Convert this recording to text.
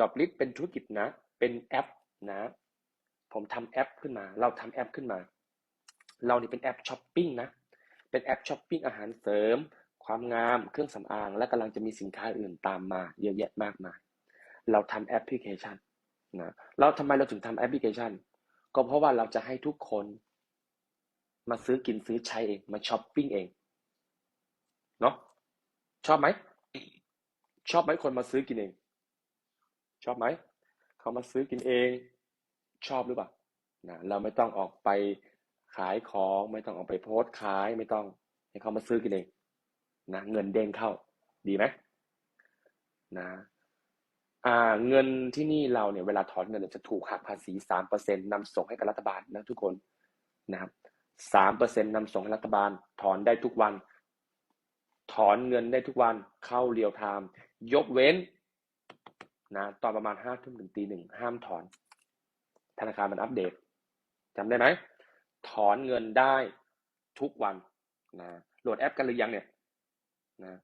ดอกลิสเป็นธุรกิจนะ เป็นแอปนะ ผมทำแอปขึ้นมา เราทำแอปขึ้นมา เรานี่เป็นแอปช้อปปิ้งนะ เป็นแอปช้อปปิ้งอาหารเสริม ความงาม เครื่องสำอาง และกำลังจะมีสินค้าอื่นตามมาเยอะแยะมากมาย เราทำแอปพลิเคชันนะ เราทำไมเราถึงทำแอปพลิเคชัน ก็เพราะว่าเราจะให้ทุกคน มาซื้อกินซื้อใช้เอง มาช้อปปิ้งเอง เนาะชอบไหม ชอบไหมคนมาซื้อกินเอง ชอบไหมเขามาซื้อกินเอง ชอบหรือเปล่านะเราไม่ต้องออกไปขายของไม่ต้องออกไปโพสต์ขายไม่ต้องให้เขามาซื้อกินเองนะเงินเด้งเข้า ดีไหมนะอ่าเงินที่นี่เราเนี่ยเวลาถอนเงินจะถูกหักภาษีสามเปอร์เซ็นต์นำส่งให้กับรัฐบาลนะทุกคนนะครับสามเปอร์เซ็นต์นำส่งให้รัฐบาล ถอนได้ทุกวัน ถอนเงินได้ทุกวันเข้าเรียวไทม์ ยกเว้นนะตอนประมาณห้าทุ่มถึงตีหนึ่งห้ามถอน ธนาคารมันอัปเดตจำได้ไหม ถอนเงินได้ทุกวันนะโหลดแอปกันหรือยังเนี่ยนะ